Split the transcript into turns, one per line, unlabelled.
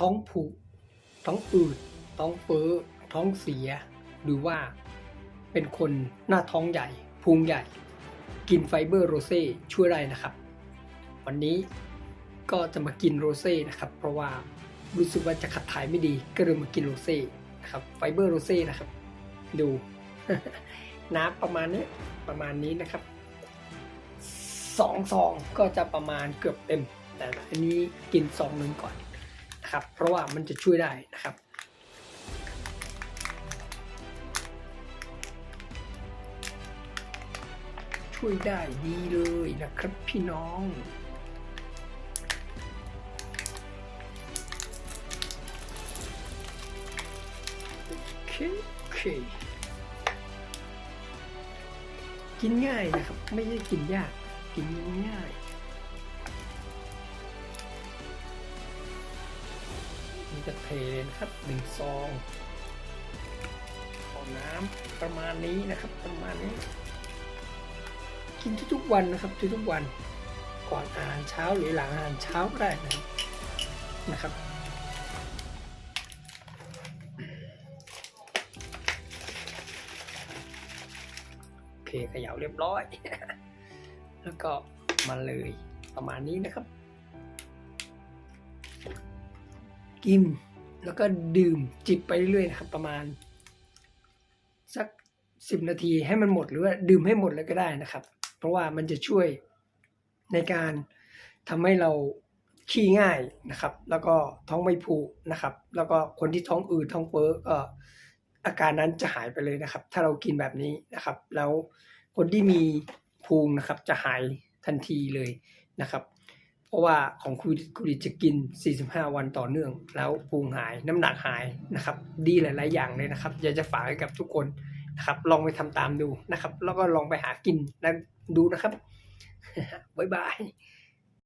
ท้องผูกท้องอืด ท้องเฟ้อ ท้องเสีย หรือว่าเป็นคนหน้าท้องใหญ่พุงใหญ่ กินไฟเบอร์โรเซ่ช่วยได้นะครับ วันนี้ก็จะมากินโรเซ่นะครับ เพราะว่ารู้สึกว่าจะขัดถ่ายไม่ดีก็เลยมากินโรเซ่นะครับไฟเบอร์โรเซ่นะครับ ดูน้ำประมาณนี้ประมาณนี้นะครับสองซองก็จะประมาณเกือบเต็ม แต่อันนี้กินซองหนึ่งก่อน นะครับ เพราะว่ามันจะช่วยได้นะครับช่วยได้ดีเลยนะครับพี่น้องโอเคโอเคกินง่ายนะครับ ไม่ใช่กินยาก กินง่าย นี่จะเทนะครับหนึ่งซองขอน้ำประมาณนี้นะครับ ประมาณนี้ กินทุกๆวันนะครับทุกๆวันก่อนอาหารเช้าหรือหลังอาหารเช้าก็ได้นะครับนะครับโอเคขย่าเรียบร้อย แล้วก็มาเลยประมาณนี้นะครับ กิน แล้วก็ดื่มจิบไปเรื่อยๆนะครับ ประมาณ สักสิบนาทีให้มันหมดหรือว่าดื่มให้หมดเลยก็ได้นะครับ เพราะว่ามันจะช่วยในการทำให้เราขี้ง่ายนะครับ แล้วก็ท้องไม่ผูกนะครับ แล้วก็คนที่ท้องอืดท้องเฟ้อก็อาการนั้นจะหายไปเลยนะครับ ถ้าเรากินแบบนี้นะครับ แล้วคนที่มีภูมินะครับจะหายทันทีเลยนะครับ เพราะว่าของคุณคุณดิจะกิน 45 วันต่อเนื่อง แล้วพุงหายน้ำหนักหายนะครับ ดีหลาย ๆ อย่างเลยนะครับ อยากจะฝากให้กับทุกคนนะครับ ลองไปทำตามดูนะครับ แล้วก็ลองไปหากินนะดูนะครับบ๊ายบาย